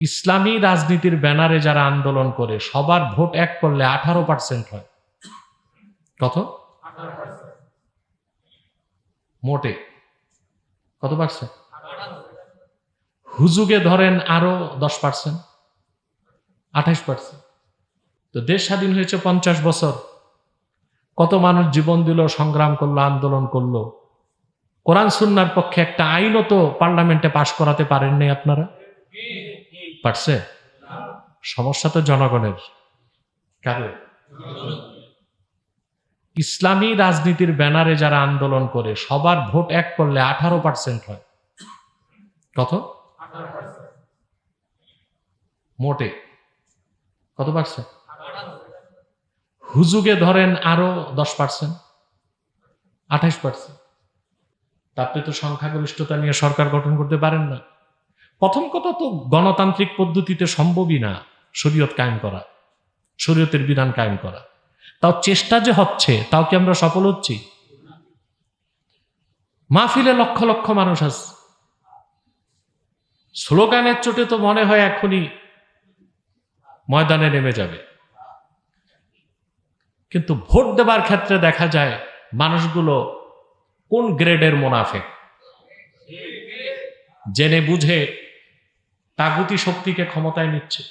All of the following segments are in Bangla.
ইসলামী রাজনীতির ব্যানারে যারা আন্দোলন করে, সবার ভোট এক করলে আঠারো পার্সেন্ট হয়। কত? মোটে। কত পার্সেন্ট হুজুগে ধরেন আরও দশ পার্সেন্ট আঠাইশ পার্সেন্ট তো দেশ স্বাধীন হয়েছে পঞ্চাশ বছর। কত মানুষ জীবন দিল, সংগ্রাম করল, আন্দোলন করল। কোরআন, সুন্নার পক্ষে একটা আইনও তো পার্লামেন্টে পাশ করাতে পারেননি আপনারা। পারছে? সমস্যা তো জনগণের। কারণ ইসলামী রাজনীতির ব্যানারে যারা আন্দোলন করে, সবার ভোট এক করলে আঠারো পার্সেন্ট হয়। কত? মোটে। কত পার্সেন্ট? হুজুগে ধরেন আরও দশ পার্সেন্ট আঠাইশ পার্সেন্ট। আপনি তো সংখ্যাগরিষ্ঠতা নিয়ে সরকার গঠন করতে পারেন না। প্রথম কথা তো গণতান্ত্রিক পদ্ধতিতে সম্ভবই না শরীয়ত কায়েম করা, শরীয়তের বিধান কায়েম করা। তাও চেষ্টা যে হচ্ছে, তাও কি আমরা সফল হচ্ছি? মাহফিলে লক্ষ লক্ষ মানুষ আছে। স্লোগানের চোটে তো মনে হয় এখনই ময়দানে নেমে যাবে। কিন্তু ভোট দেবার ক্ষেত্রে দেখা যায় মানুষগুলো কোন গ্রেডের মোনাফেক? জেনে বুঝে তাগুতি শক্তিকে ক্ষমতায় নিচ্ছে।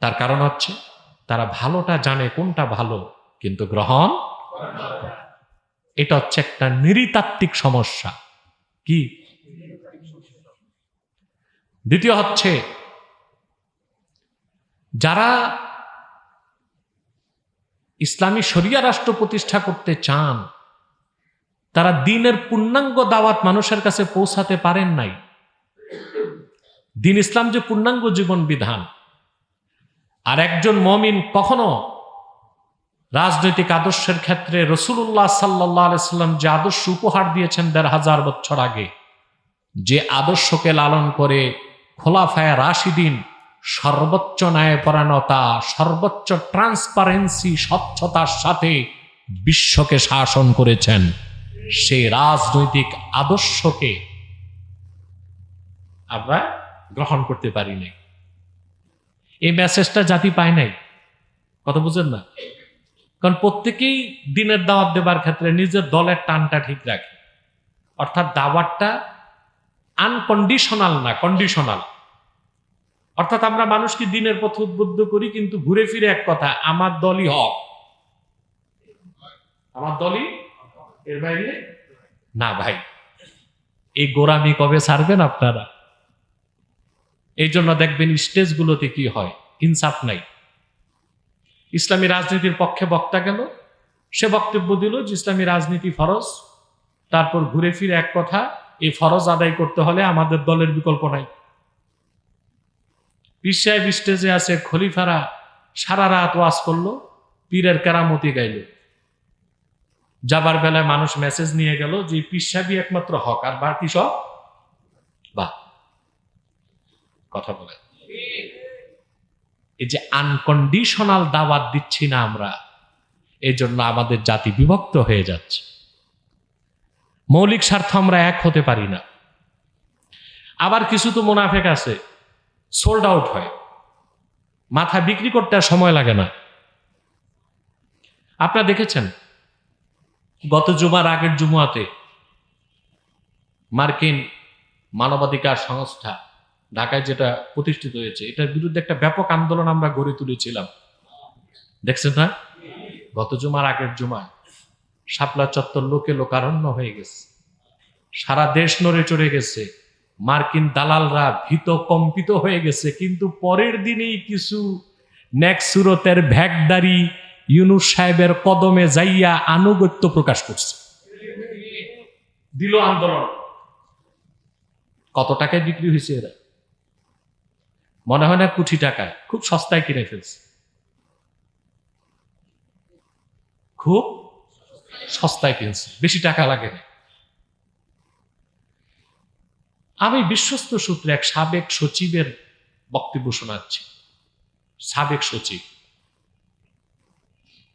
তার কারণ হচ্ছে, তারা ভালোটা জানে কোনটা ভালো, কিন্তু গ্রহণ এটা হচ্ছে একটা নৃতাত্ত্বিক সমস্যা। কি? দ্বিতীয় হচ্ছে, যারা ইসলামী শরিয়া রাষ্ট্র প্রতিষ্ঠা করতে চান তারা দিনের পূর্ণাঙ্গ দাওয়াত মানুষের কাছে পৌঁছাতে পারেন নাই। দিন ইসলাম যে পূর্ণাঙ্গ জীবন বিধান, আর একজন মমিন কখনো রাজনৈতিক আদর্শের ক্ষেত্রে রসুল্লাহ সাল্লাহ আলাইসাল্লাম যে আদর্শ উপহার দিয়েছেন দেড় হাজার বছর আগে, যে আদর্শকে লালন করে খোলাফায়া রাশিদিন সর্বোচ্চ ন্যায়পরায়ণতা, সর্বোচ্চ ট্রান্সপারেন্সি, স্বচ্ছতার সাথে বিশ্বকে শাসন করেছেন। সেই রাজনৈতিক আদর্শকে আমরা গ্রহণ করতে পারি নাই। এই মেসেজটা জাতি পায় নাই। কথা বুঝেন না? কারণ প্রত্যেকেই দিনের দাওয়াত দেবার ক্ষেত্রে নিজের দলের টানটা ঠিক রাখে। অর্থাৎ দাওয়াতটা আনকন্ডিশনাল না কন্ডিশনাল অর্থাৎ আমরা মানুষকে দিনের পথে উদ্বুদ্ধ করি, কিন্তু ঘুরে ফিরে এক কথা, আমার দলই হক। আমার দলই এর বাইরে? না ভাই। এই গোরামি কবে ছাড়বেন আপনারা? এই জন্য দেখবেন স্টেজগুলোতে কি হয়? ইনসাফ নাই। ইসলামী রাজনীতির পক্ষে বক্তা গেল সে বক্তব্য দিল যে ইসলামী রাজনীতি ফরজ, তারপর ঘুরে ফিরে এক কথা, এই ফরজ আদায় করতে হলে আমাদের দলের বিকল্প নাই। পীর স্টেজে আছে, খলিফারা সারা রাত ওয়াজ করল, পীরের কেরামতি গাইল। যাবার বেলায় মানুষ মেসেজ নিয়ে গেল যে, পীর সাহেবই একমাত্র হক, আর বাকি সব বা কথা বলে। এই যে আনকন্ডিশনাল দাওয়াত দিচ্ছি না আমরা এই জন্য আমাদের জাতি বিভক্ত হয়ে যাচ্ছে। মৌলিক স্বার্থ আমরা এক হতে পারি না। আবার কিছু তো মুনাফেক আছে সোল্ড আউট হয়। মাথা বিক্রি করতে আর সময় লাগে না। আপনারা দেখেছেন? গত জুমার আগের জুমুয়াতে মার্কিন মানবাধিকার সংস্থা ঢাকায় যেটা প্রতিষ্ঠিত হয়েছে, এটার বিরুদ্ধে একটা ব্যাপক আন্দোলন আমরা গড়ে তুলেছিলাম। দেখছেন না? গত জুমার আগের জুমায় শাপলা চত্বর লোকে লোকারণ্য হয়ে গেছে। সারা দেশ নড়ে চড়ে গেছে। মার্কিন দালালরা ভীত কম্পিত হয়ে গেছে, কিন্তু পরের দিনেই কিছু নেক্সুরতের ভ্যাগদারি ইউনুস সাহেবের কদমে যাইয়া আনুগত্য প্রকাশ করছে। দিল আন্দোলন। কত টাকায় বিক্রি হয়েছে এরা? মনে হয় না কোটি টাকায়, খুব সস্তায় কিনে ফেলছে। খুব সস্তায় কিনছে, বেশি টাকা লাগে না। আমি বিশ্বস্ত সূত্রে এক সাবেক সচিবের বক্তব্য শোনাচ্ছি। সাবেক সচিব।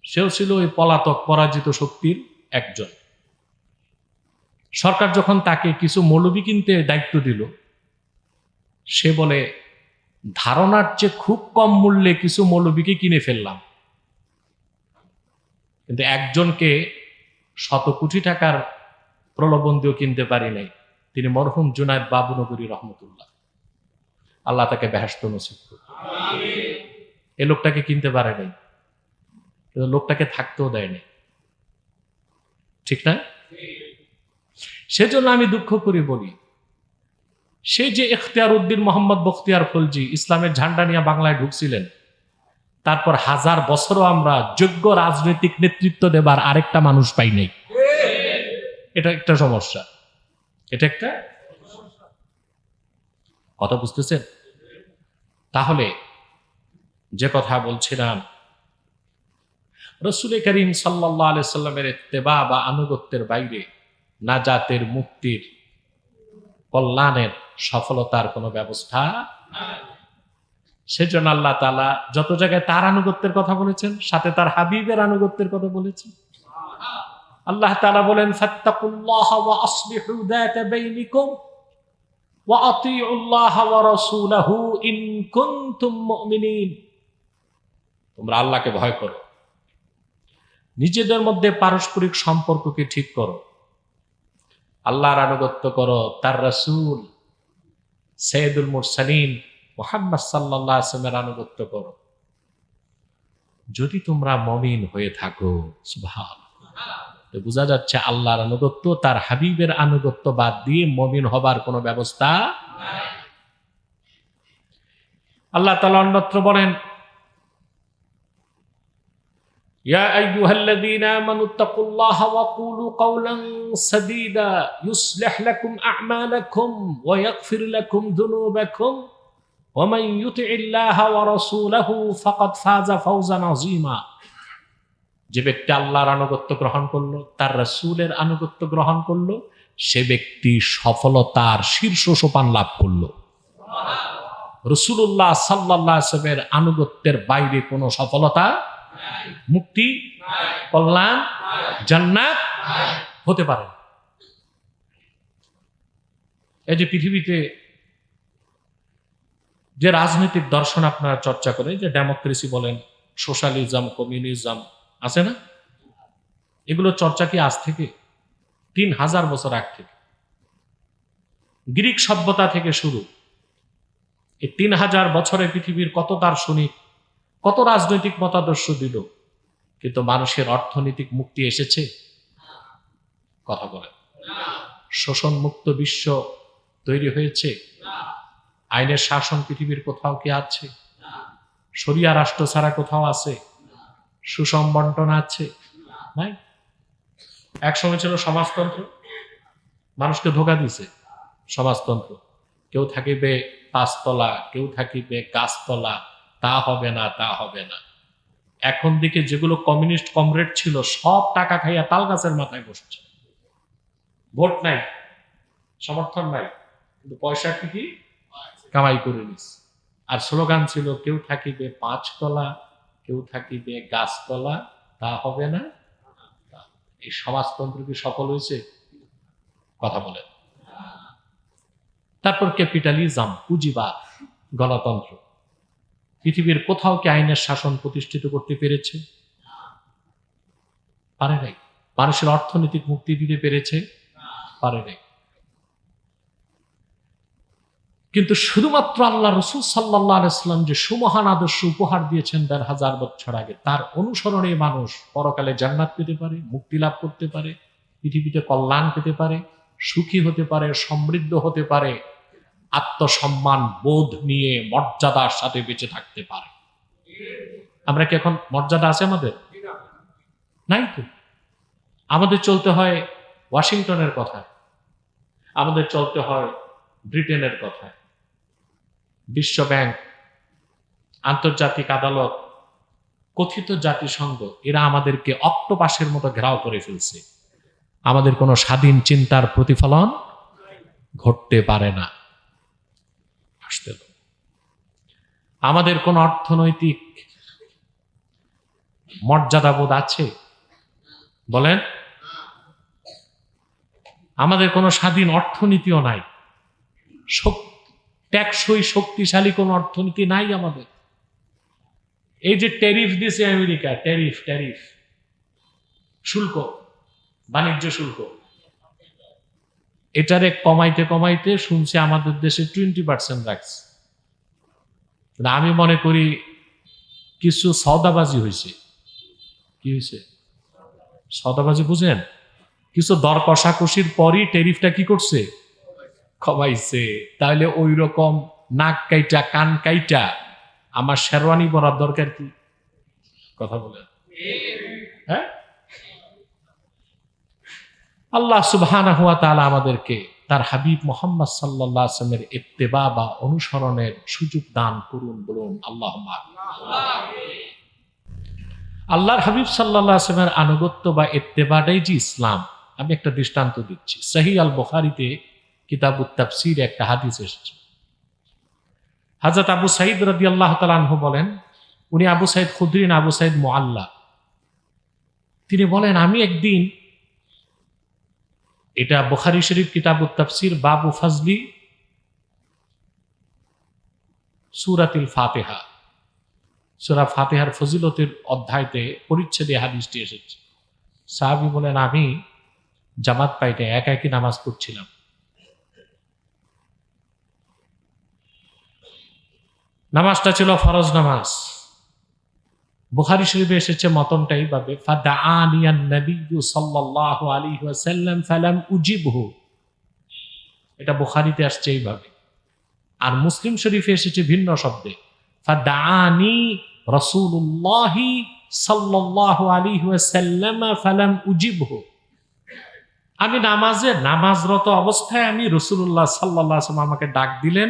সেও ছিল ওই পলাতক পরাজিত শক্তির একজন। সরকার যখন তাকে কিছু মৌলবি কিনতে দায়িত্ব দিল, সে বলে, ধারণার চেয়ে খুব কম মূল্যে কিছু মৌলবীকে কিনে ফেললাম। কিন্তু একজনকে শত কোটি টাকার প্রলোভন দিয়েও কিনতে পারি নাই। তিনি মরহুম জুনায়দ বাবুনগরী রহমতুল্লাহ। আল্লাহ তাকে ব্যস্ত নসিব। এ লোকটাকে কিনতে পারে নাই। কিন্তু লোকটাকে থাকতেও দেয়নি। ঠিক না? সেজন্য আমি দুঃখ করে বলি, সে যে ইখতিয়ার উদ্দিন মোহাম্মদ বখতিয়ার ফলজি ইসলামের ঝান্ডা নিয়ে বাংলায় ঢুকছিলেন, তারপর হাজার বছরও আমরা যোগ্য রাজনৈতিক নেতৃত্ব দেবার আরেকটা মানুষ পাই নাই। এটা একটা সমস্যা। এটা একটা কথা বুঝতেছেন? তাহলে যে কথা বলছিলাম রসুল করিম সাল্লাহ আলাইসাল্লামের তেবা বা আনুগত্যের বাইরে নাজাতের মুক্তির, কল্যাণের সফলতার কোনো ব্যবস্থা সেজন্য আল্লাহ তালা যত জায়গায় তার আনুগত্যের কথা বলেছেন, সাথে তার হাবিবের আনুগত্যের কথা বলেছেন। আল্লাহ তালা বলেন তোমরা আল্লাহকে ভয় করো। নিজেদের মধ্যে পারস্পরিক সম্পর্ককে ঠিক করো। আল্লাহর আনুগত্য করো, তার রাসূল সৈয়দুল মুরসালিন মোহাম্মদ সাল্লাহ আসলামের আনুগত্য করো। যদি তোমরা মমিন হয়ে থাকো বোঝা যাচ্ছে আল্লাহর আনুগত্য, তার হাবিবের আনুগত্য বাদ দিয়ে মমিন হবার কোনো ব্যবস্থা আল্লাহ তালা অন্যত্র বলেন يا أيها الذين آمنوا اتقوا الله وقولوا قولا سديدا يصلح لكم أعمالكم ويغفر لكم ذنوبكم ومن يطع الله ورسوله فقد فاز فوزا عظيما যে ব্যক্তি আল্লাহর আনুগত্য গ্রহণ করলো তার রাসূলের আনুগত্য গ্রহণ করলো সে ব্যক্তি সফলতার শীর্ষ সোপান লাভ করলো রসুল্লাহ সাল্লাহ আসলামের আনুগত্যের বাইরে কোনো সফলতা মুক্তি, কল্যাণ, জান্নাত হতে পারে। এই যে পৃথিবীতে যে রাজনৈতিক দর্শন আপনারা চর্চা করে, যে ডেমোক্রেসি বলেন, সোশ্যালিজম, কমিউনিজম, আছে না? এগুলো চর্চা কি আজ থেকে তিন হাজার বছর আগ থেকে? গ্রিক সভ্যতা থেকে শুরু। এই তিন হাজার বছরে পৃথিবীর কত দার্শনিক কত রাজনৈতিক মতাদর্শ দিল, কিন্তু মানুষের অর্থনৈতিক মুক্তি এসেছে? কথা বলেন। শোষণ মুক্ত বিশ্ব তৈরি হয়েছে? আইনের শাসন পৃথিবীর কোথাও কি আছে? শরিয়া রাষ্ট্র ছাড়া কোথাও আছে? সুষম বন্টন আছে? নাই? একসময় ছিল সমাজতন্ত্র। মানুষকে ধোকা দিছে সমাজতন্ত্র। কেউ থাকিবে পাঁচতলা, কেউ থাকিবে গাছতলা তা হবে না, তা হবে না। এখন দিকে যেগুলো কমিউনিস্ট কমরেড ছিল, সব টাকা খাইয়া তাল গাছের মাথায় বসছে। ভোট নাই, সমর্থন নাই, কিন্তু পয়সা ঠিকই কামাই করে নিস আর স্লোগান ছিল, কেউ থাকিবে পাঁচ পাঁচতলা কেউ থাকিবে গাছতলা তা হবে না। এই সমাজতন্ত্র কি সফল হয়েছে? কথা বলেন। তারপর ক্যাপিটালিজম পুঁজিবাদ, গণতন্ত্র। পৃথিবীর কোথাও কি আইনের শাসন প্রতিষ্ঠিত করতে পেরেছে? পারে নাই। মানুষের অর্থনৈতিক মুক্তি দিতে পেরেছে? পারে নাই। কিন্তু শুধুমাত্র আল্লাহ রসুল সাল্লাহ ইসলাম যে সুমহান আদর্শ উপহার দিয়েছেন দেড় হাজার বছর আগে, তার অনুসরণে মানুষ পরকালে জান্নাত পেতে পারে, মুক্তি লাভ করতে পারে, পৃথিবীতে কল্যাণ পেতে পারে, সুখী হতে পারে, সমৃদ্ধ হতে পারে। আত্মসম্মান, বোধ নিয়ে মর্যাদার সাথে বেঁচে থাকতে পারে। আমরা কি এখন মর্যাদা আছে আমাদের? নাই তো। আমাদের চলতে হয় ওয়াশিংটনের কথায়। আমাদের চলতে হয় ব্রিটেনের কথায়। বিশ্ব ব্যাংক, আন্তর্জাতিক আদালত, কথিত জাতিসংঘ, এরা আমাদেরকে অক্টোপাসের মতো ঘেরাও করে ফেলছে। আমাদের কোনো স্বাধীন চিন্তার প্রতিফলন ঘটতে পারে না আসতে দাও। আমাদের কোন অর্থনৈতিক মর্যাদাবোধ আছে? বলেন। আমাদের কোনো স্বাধীন অর্থনীতিও নাই। টেকসই শক্তিশালী কোনো অর্থনীতি নাই আমাদের। এই যে ট্যারিফ দিছে আমেরিকা ট্যারিফ ট্যারিফ শুল্ক, বাণিজ্য শুল্ক। এটারে কমাইতে কমাইতে শুনছি আমাদের দেশে টোয়েন্টি পার্সেন্ট রাখছে আমি মনে করি কিছু সদাবাজি হয়েছে। কি হয়েছে? সদাবাজি বুঝেন? কিছু দর কষাকষির পরই টেরিফটা কি করছে? কমাইছে তাহলে ওই রকম নাক কাইটা, কান কাইটা আমার শেরওয়ানি পরার দরকার কি? কথা বলেন। হ্যাঁ? আল্লাহ সুবহানাহু হুয়া তাআলা আমাদেরকে তার হাবিব মোহাম্মদ আলাইহি ওয়াসাল্লামের ইত্তেবা বা অনুসরণের সুযোগ দান করুন, বলুন, আল্লাহ আল্লাহর হাবিব সাল্লাল্লাহু আলাইহি ওয়াসাল্লামের আনুগত্য বা ইত্তেবাটাই যে ইসলাম, আমি একটা দৃষ্টান্ত দিচ্ছি। সহি আল বুখারীতে কিতাবুত তাফসীর একটা হাদিস এসেছে। হাজরত আবু সাইদ রাদিয়াল্লাহু তাআলা আনহু বলেন, উনি আবু সাইদ খুদরি না আবু সাইদ মুআল্লা। তিনি বলেন, আমি একদিন এটা বুখারী শরীফ কিতাবুত তাফসীর, বাবু ফাজলি, সূরাতুল ফাতিহা। সূরা ফাতিহার ফজিলতের অধ্যায়তে পরিচ্ছেদে হাদিসটি এসেছে। সাহাবী বলেন, আমি জামাত পাইতে একা একই নামাজ পড়ছিলাম? নামাজটা ছিল ফরজ নামাজ। বুখারি শরীফে এসেছে মতনটা এইভাবে ফাদাআনিয়ান নবিয়্যু সাল্লাল্লাহু আলাইহি ওয়াসাল্লাম ফালাম উজিবহু। এটা বুখারীতে আসছে এইভাবে। আর মুসলিম শরীফে এসেছে ভিন্ন শব্দে, ফাদাআনি রাসূলুল্লাহি সাল্লাল্লাহু আলাইহি ওয়াসাল্লাম ফালাম উজিবহু। আমি নামাজে, নামাজরত অবস্থায় আমি রসুল্লাহ সাল্লাহ আমাকে ডাক দিলেন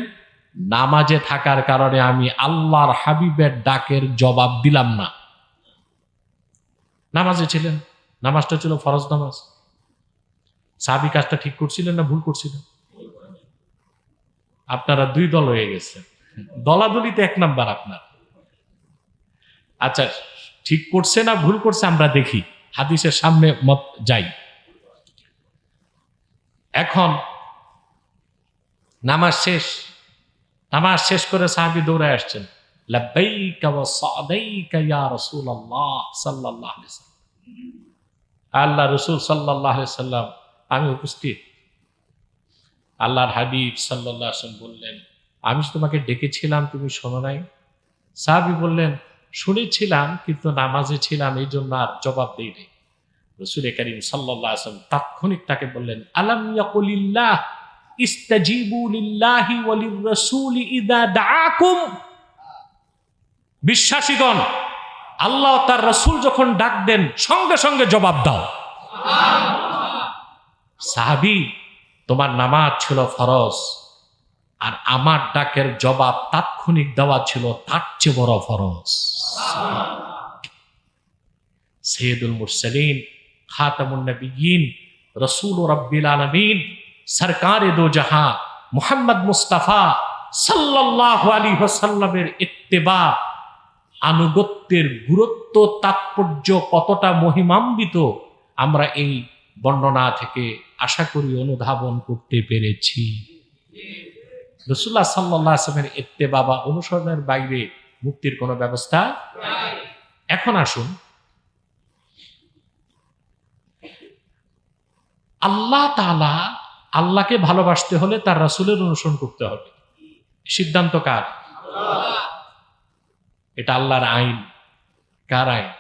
নামাজে থাকার কারণে আমি আল্লাহর হাবিবের ডাকের জবাব দিলাম না। নামাজে ছিলেন। নামাজটা ছিল ফরজ নামাজ। সাহাবি কাজটা ঠিক করছিলেন না ভুল করছিলেন? আপনারা দুই দল হয়ে গেছেন। দলাদলিতে এক নাম্বার আপনার। আচ্ছা ঠিক করছে না ভুল করছে আমরা দেখি। হাদিসের সামনে মত যাই। এখন নামাজ শেষ। নামাজ শেষ করে সাহাবি দৌড়ে আসছেন। আল্লাহ রাসূল সাল্লাম, আমি উপস্থিত। আল্লাহর হাবিব সাল্লাম বললেন, আমি তোমাকে ডেকেছিলাম, তুমি শোনো নাই? সাহাবি বললেন, শুনেছিলাম, কিন্তু নামাজে ছিলাম, এই জন্য আর জবাব দেই নাই। রসুল করিম সাল্লাল্লাহু আলাইহি সাল্লাম তাৎক্ষণিক তাকে বললেন, আলাম ইয়াকুলিল্লাহ? ইস্তাজিবু লিল্লাহি ওয়ালির রাসূলি ইদা দাআকুম। বিশ্বাসীগণ, আল্লাহ তার রসুল যখন ডাক দেন, সঙ্গে সঙ্গে জবাব দাও। সাহাবি, তোমার নামাজ ছিল ফরজ, আর আমার ডাকের জবাব তাৎক্ষণিক দেওয়া ছিল তার চেয়ে বড় ফরজ। সৈয়দুল মুরসালিন খাতামুন নবিয়িন রসুল রব্বিল আলমিন সরকার দো জাহা মুহাম্মদ মুস্তাফা সাল্লাল্লাহু আলাইহি ওয়াসাল্লামের ইত্তেবা, আনুগত্যের গুরুত্ব, তাৎপর্য কতটা মহিমান্বিত, আমরা এই বর্ণনা থেকে আশা করি অনুধাবন করতে পেরেছি। রসুল্লাহ সাল্লাহ আসলামের ইত্তেবা বা অনুসরণের বাইরে মুক্তির কোনো ব্যবস্থা এখন আসুন। আল্লাহ তালা আল্লাহকে ভালোবাসতে হলে তার রাসুলের অনুসরণ করতে হবে। সিদ্ধান্ত কার? এটা আল্লাহর আইন। কার আইন?